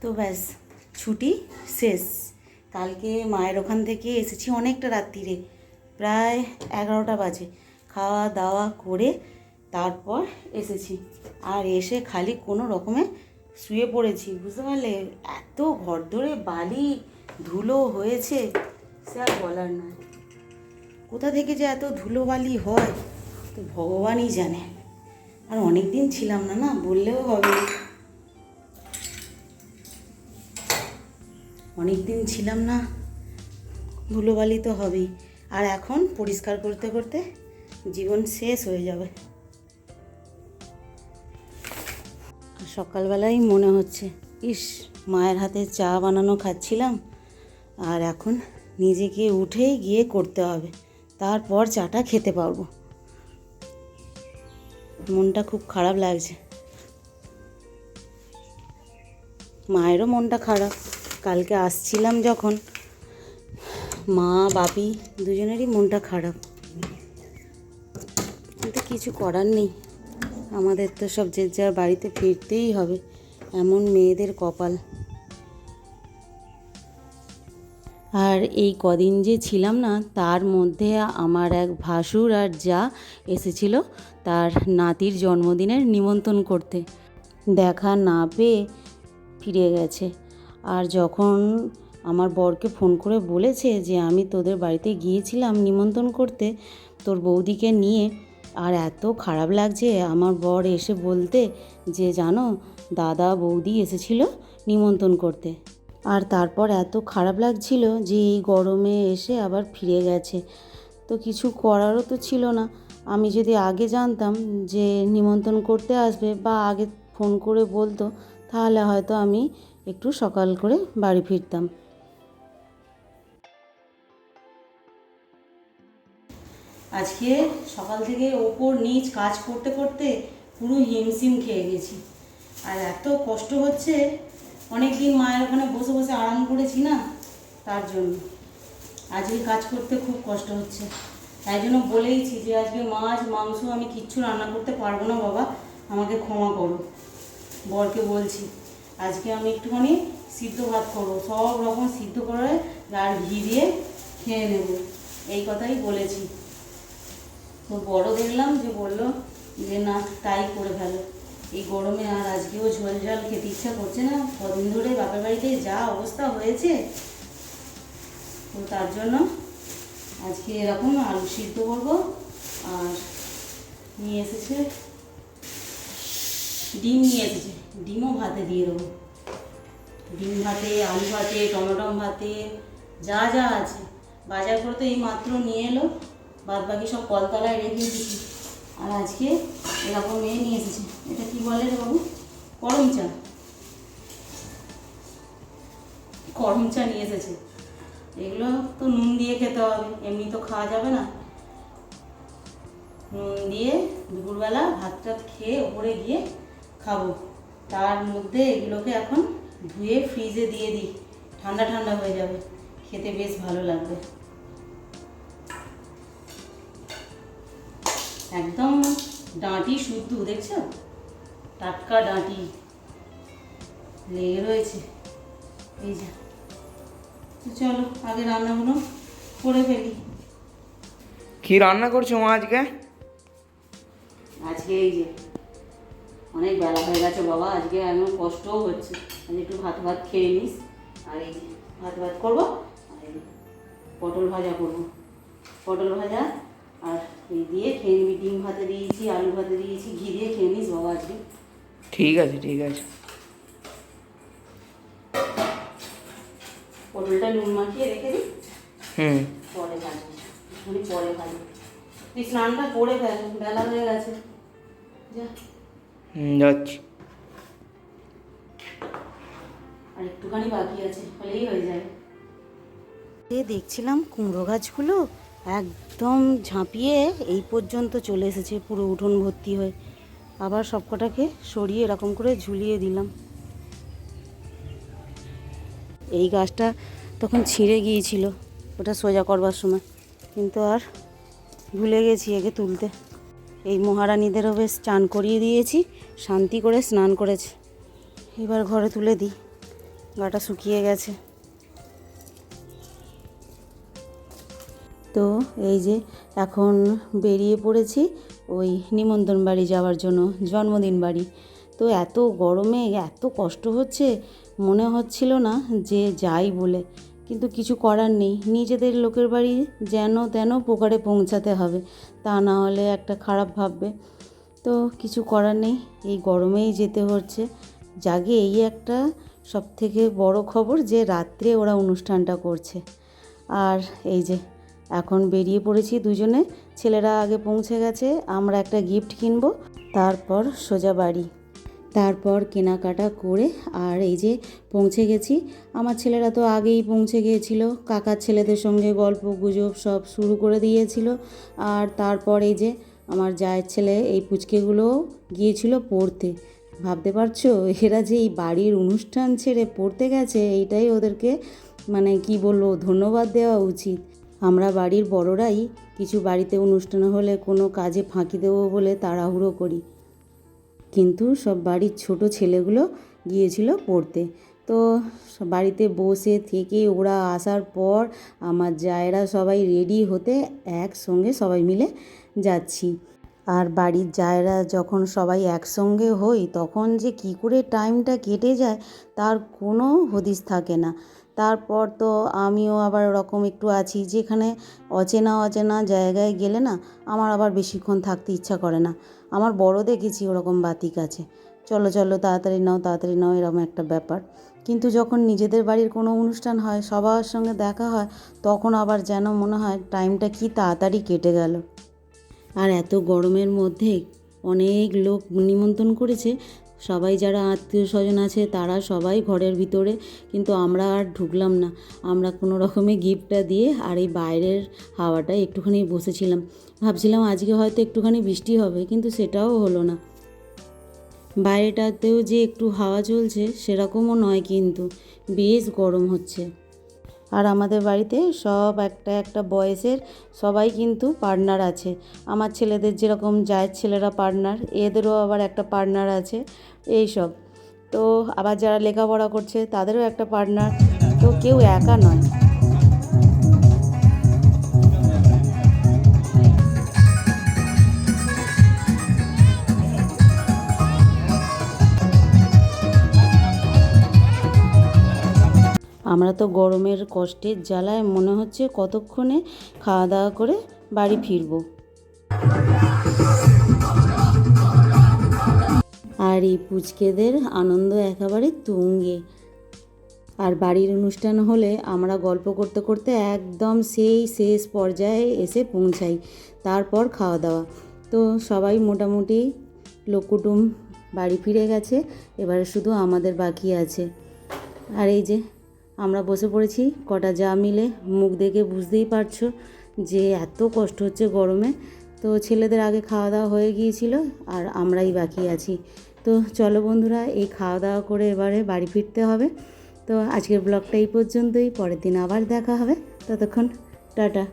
তো ব্যাস, ছুটি শেষ। কালকে মায়ের ওখান থেকে এসেছি অনেকটা রাত্রিরে, প্রায় এগারোটা বাজে। খাওয়া দাওয়া করে তারপর এসেছি। আর এসে খালি কোনো রকমে শুয়ে পড়েছি, বুঝতে পারলে? এত ঘর ধরে বালি, ধুলো হয়েছে, সে আর বলার নয়। কোথা থেকে যে এত ধুলো বালি হয়, তো ভগবানই জানে। আর অনেক দিন ছিলাম না না? বললেও হবে অনেক দিন ছিলাম না, ধুলোবালি তো হবেই। আর এখন পরিষ্কার করতে করতে জীবন শেষ হয়ে যাবে। সকালবেলাই মনে হচ্ছে, ইস, মায়ের হাতে চা বানানো খাচ্ছিলাম, আর এখন নিজেকে উঠেই গিয়ে করতে হবে, তারপর চাটা খেতে পারব। মনটা খুব খারাপ লাগছে। মায়েরও মনটা খারাপ। কালকে আসছিলাম যখন, মা, বাপি দুজনেরই মনটা খারাপ। কিন্তু কিছু করার নেই। আমাদের তো সব যে যার বাড়িতে ফিরতেই হবে, এমন মেয়েদের কপাল। আর এই কদিন যে ছিলাম না, তার মধ্যে আমার এক ভাসুর আর যা এসেছিল, তার নাতির জন্মদিনের নিমন্ত্রণ করতে। দেখা না পেয়ে ফিরে গেছে। আর যখন আমার বরকে ফোন করে বলেছে যে আমি তোদের বাড়িতে গিয়েছিলাম নিমন্ত্রণ করতে, তোর বৌদিকে নিয়ে, আর এত খারাপ লাগছে আমার বর এসে বলতে যে, জানো, দাদা বৌদি এসেছিল নিমন্ত্রণ করতে। আর তারপর এত খারাপ লাগছিল যে এই গরমে এসে আবার ফিরে গেছে। তো কিছু করারও তো ছিল না। আমি যদি আগে জানতাম যে নিমন্ত্রণ করতে আসবে বা আগে ফোন করে বলতো, তাহলে হয়তো আমি একটু সকাল করে বাড়ি ফিরতাম। আজকে সকাল থেকে ওপর নিচ কাজ করতে করতে পুরো হিমশিম খেয়ে গেছি। আর এত কষ্ট হচ্ছে অনেক দিন মায়ের ওখানে বসে বসে আরাম করেছি না, তার জন্য। আজকে কাজ করতে খুব কষ্ট হচ্ছে। তাই জন্য বলেইছি যে আজকে মাছ, মাংস আমি কিচ্ছু রান্না করতে পারব না বাবা, আমাকে ক্ষমা করো। বরকে বলছি। আজকে আমি একটুখানি সিদ্ধ ভাত করব। সব রকম সিদ্ধ করে আর ঘি দিয়ে খেয়ে নেব। এই কথাই বলেছি। তো বড় দেখলাম যে বলল যে না, তাই করে ফেলো। এই গরমে আর আজকেও ঝোল ঝাল খেতে ইচ্ছা করছে না। কদিন ধরে বাপের বাড়িতে যা অবস্থা হয়েছে, তো তার জন্য আজকে এরকম আলু সিদ্ধ করব। আর নিয়ে এসেছে, ডিম নিয়ে এসেছে। ডিমও ভাতে দিয়ে দেবো। ডিম ভাতে, আলু ভাতে টমেটো ভাতে, যা যা আছে। বাজার করে তো এই মাত্র নিয়ে এলো। বাদ বাকি সব কলতলায় রেখে দিয়েছি। আর আজকে এরকম মেয়ে নিয়ে এসেছে। এটা কি বলে বাবু? করম চা। করম চা নিয়ে এসেছে। এগুলো তো নুন দিয়ে খেতে হবে। এমনি তো খাওয়া যাবে না। নুন দিয়ে দুপুরবেলা ভাত টাত খেয়ে ওপরে গিয়ে খাব। তার মধ্যে এগুলোকে এখন ধুয়ে ফ্রিজে দিয়ে দিই। ঠান্ডা ঠান্ডা হয়ে যাবে। খেতে বেশ ভালো লাগবে। একদম ডাঁটি শুদ্ধ দেখছ? টাটকা ডাঁটি। লেগে রয়েছে। এই যা। তো চলো আগে রান্নাগুলো করে ফেলি। কি রান্না করছ মা আজকে? আজকে এই যে অনেক বেলা হয়ে গেছে বাবা আজকে এমন কষ্টও হচ্ছে। আজ একটু ভাত ভাত খেয়ে নিস। আর এই ভাত ভাত করব আর এই পটল ভাজা করব। পটল ভাজা আর এই দিয়ে খেয়ে নিবি। ডিম ভাতে দিয়েছি আলু ভাতে দিয়েছি ঘি দিয়ে খেয়ে নিস বাবা আজকে। ঠিক আছে ঠিক আছে। পটলটা নুন মাখিয়ে রেখে দিই হুম। পরে ভাজবি। আমি পরে ভাজবো। তুই স্নানটা করে ফেল বেলা হয়ে গেছে। যা। যাচ্ছি। আর একটুখানি বাকি আছে হলেই হয়ে যাবে দেখছিলাম কুমড়ো গাছগুলো একদম ঝাঁপিয়ে এই পর্যন্ত চলে এসেছে পুরো উঠোন ভর্তি হয়ে। আবার সবকটাকে সরিয়ে এরকম করে ঝুলিয়ে দিলাম। এই গাছটা তখন ছিঁড়ে গিয়েছিল ওটা সোজা করবার সময়। কিন্তু আর ভুলে গেছি একে তুলতে। এই মহারানীদেরও বেশ চান করিয়ে দিয়েছি, শান্তি করে স্নান করেছে। এবার ঘরে তুলে দিই, গাটা শুকিয়ে গেছে। তো এই যে এখন বেরিয়ে পড়েছি, ওই নিমন্ত্রণ বাড়ি যাওয়ার জন্য, জন্মদিন বাড়ি। তো এত গরমে এত কষ্ট হচ্ছে, মনে হচ্ছিল না যে যাই বলে। কিন্তু কিছু করার নেই, নিজেদের লোকের বাড়ি যেন তেন পোকারে পৌঁছাতে হবে। তা না হলে একটা খারাপ ভাববে। তো কিছু করার নেই, এই গরমেই যেতে হচ্ছে। জাগে এই একটা সব থেকে বড় খবর যে রাত্রে ওরা অনুষ্ঠানটা করছে। আর এই যে, এখন বেরিয়ে পড়েছি দুজনে। ছেলেরা আগে পৌঁছে গেছে, আমরা একটা গিফট কিনবো, তারপর সোজা বাড়ি। তারপর কেনাকাটা করে আর এই যে পৌঁছে গেছি। আমার ছেলেরা তো আগেই পৌঁছে গিয়েছিল। কাকার ছেলেদের সঙ্গে গল্প গুজব সব শুরু করে দিয়েছিল। আর তারপর এই যে আমার জায়ের ছেলে এই পুচকেগুলো গিয়েছিল পড়তে। ভাবতে পারছ? এরা যে এই বাড়ির অনুষ্ঠান ছেড়ে পড়তে গেছে, এইটাই ওদেরকে মানে কি বলব, ধন্যবাদ দেওয়া উচিত। আমরা বাড়ির বড়রাই কিছু বাড়িতে অনুষ্ঠান হলে কোনো কাজে ফাঁকি দেবো বলে তাড়াহুড়ো করি। কিন্তু সব বাড়ির ছোট ছেলেগুলো গিয়েছিল পড়তে। তো বাড়িতে বসে থেকে ওরা আসার পর আমার জায়েরা সবাই রেডি হতে একসঙ্গে সবাই মিলে যাচ্ছি। আর বাড়ির জায়েরা যখন সবাই একসঙ্গে হই তখন যে কি করে টাইমটা কেটে যায় তার কোনো হদিস থাকে না। তারপর তো আমিও আবার ওরকম একটু আছি যেখানে অচেনা অচেনা জায়গায় গেলে না আমার আবার বেশিক্ষণ থাকতে ইচ্ছা করে না। আমার বড় দেখেছি ওরকম বাতিক আছে। চলো চলো, তাড়াতাড়ি নাও তাড়াতাড়ি নাও, এরকম একটা ব্যাপার। কিন্তু যখন নিজেদের বাড়ির কোনো অনুষ্ঠান হয়, সবার সঙ্গে দেখা হয়, তখন আবার যেন মনে হয় টাইমটা কি তাড়াতাড়ি কেটে গেল। আর এত গরমের মধ্যে অনেক লোক নিমন্ত্রণ করেছে সবাই যারা আত্মীয় স্বজন আছে তারা সবাই ঘরের ভিতরে, কিন্তু আমরা আর ঢুকলাম না। আমরা কোনো রকমে গিফটটা দিয়ে আর এই বাইরের হাওয়াটা একটুখানি বসেছিলাম। ভাবছিলাম আজকে হয়তো একটুখানি বৃষ্টি হবে, কিন্তু সেটাও হলো না। বাইরেটাতেও যে একটু হাওয়া চলছে সেরকমও নয় কিন্তু, বেশ গরম হচ্ছে। আর আমাদের বাড়িতে সব একটা একটা বয়সের সবাই কিন্তু পার্টনার আছে। আমার ছেলেদের যেরকম যায় ছেলেরা পার্টনার, এদেরও আবার একটা পার্টনার আছে, এই সব। তো আবার যারা লেখাপড়া করছে তাদেরও একটা পার্টনার। তো কেউ একা নয়। আমরা তো গরমের কষ্টের জ্বালায় মনে হচ্ছে কতক্ষণে খাওয়া দাওয়া করে বাড়ি ফিরবো। আর এই পুচকেদের আনন্দ একেবারে তুঙ্গে। আর বাড়ির অনুষ্ঠান হলে আমরা গল্প করতে করতে একদম সেই শেষ পর্যায়ে এসে পৌঁছাই, তারপর খাওয়া দাওয়া। তো সবাই মোটামুটি লোককুটুম বাড়ি ফিরে গেছে, এবারে শুধু আমাদের বাকি আছে। আর এই যে আমরা বসে পড়েছি, কটা যা মিলে, মুখ দেখে বুঝতেই পারছ যে এত কষ্ট হচ্ছে গরমে। তো ছেলেদের আগে খাওয়া দাওয়া হয়ে গিয়েছিল আর আমরাই বাকি আছি। তো চলো বন্ধুরা, এই খাওয়া দাওয়া করে এবারে বাড়ি ফিরতে হবে। তো আজকের ব্লগটা এই পর্যন্তই, পরের দিন আবার দেখা হবে। ততক্ষণ, টাটা।